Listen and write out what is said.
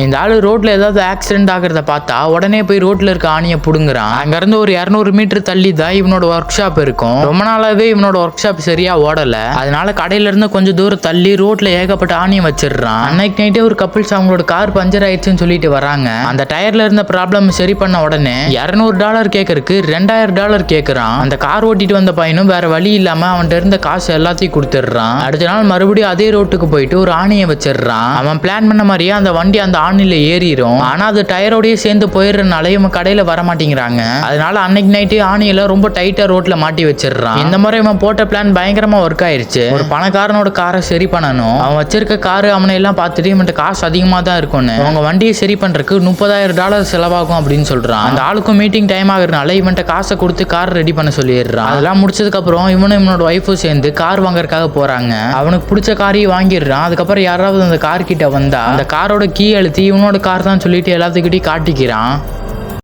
இந்த ஆள் ரோட்டில் ஏதாவது ஆக்சிடென்ட் ஆகிறத பார்த்தா உடனே போய் ரோட்டில் இருக்க ஆணியை பிடுங்குறான். அங்கேருந்து ஒரு இரநூறு மீட்டர் தள்ளி தான் இவனோட ஒர்க் ஷாப் இருக்கும். ரொம்ப நாளாகவே இவனோட ஒர்க் ஷாப் சரியாக ஓடலை. அதனால கடையிலேருந்து கொஞ்சம் தூரம் தள்ளி ரோட்டில் ஏகப்பட்ட ஆணியை வச்சிடுறான். அன்னைக்கு நைட்டே ஒரு கப்பிள்ஸ் அவங்களோட கார் பஞ்சர் ஆயிடுச்சுன்னு சொல்லிட்டு வராங்க. அந்த டயரில் இருந்த ப்ராப்ளம் சரி பண்ண உடனே இரநூறு டாலர் கேட்கறக்கு ரெண்டாயிரம் டாலர் கேட்குறான் அந்த கார் ஓட்டிட்டு வந்த பையனும் வேற வழி இல்லாமல் அவன்கிட்ட இருந்த காசு எல்லாத்தையும் கொடுத்துட்றான். அடுத்த நாள் மறுபடியும் அதே ரோட்டுக்கு போயிட்டு ஒரு ஆணியை வச்சிடுறான். அவன் பிளான் பண்ண மாதிரியே அந்த வண்டி அந்த ஆணில ஏறிடும் ஆனா அது டயரோடய சேர்ந்து போயிடுறதுனால இவன் கடையில வர மாட்டேங்கிறாங்க அதனால அன்னைக்கு நைட்டு ஆணியில ரொம்ப டைட்டா ரோட்ல மாட்டி வச்சிடுறான். இந்த முறை இவன் போட்ட பிளான் பயங்கரமா ஒர்க் ஆயிருச்சு. ஒரு பணக்காரனோட காரை சரி பண்ணணும். அவன் வச்சிருக்க காரு அவனை எல்லாம் பார்த்துட்டு இவன்ட்ட காசு அதிகமா தான் இருக்கும்னு. அவங்க வண்டியை சரி பண்றதுக்கு முப்பதாயிரம் டாலர் செலவாகும் அப்படின்னு சொல்றான். அந்த ஆளுக்கும் மீட்டிங் டைம் ஆகுறதுனால இவன்ட்ட காசை கொடுத்து கார் ரெடி பண்ண சொல்லிடுறான். அதெல்லாம் முடிச்சதுக்கு அப்புறம் இவனும் இவனோட ஒய்ஃபும் சேர்ந்து கார் வாங்குறதுக்காக போறாங்க. அவனுக்கு பிடிச்ச காரையும் வாங்கிடுறான். அதுக்கப்புறம் யாராவது அந்த கார் கிட்ட வந்தா அந்த காரோட கீ அழுத்தி இவனோட கார் தான் சொல்லிட்டு எல்லாத்துக்கிட்டையும் காட்டிக்கிறான்.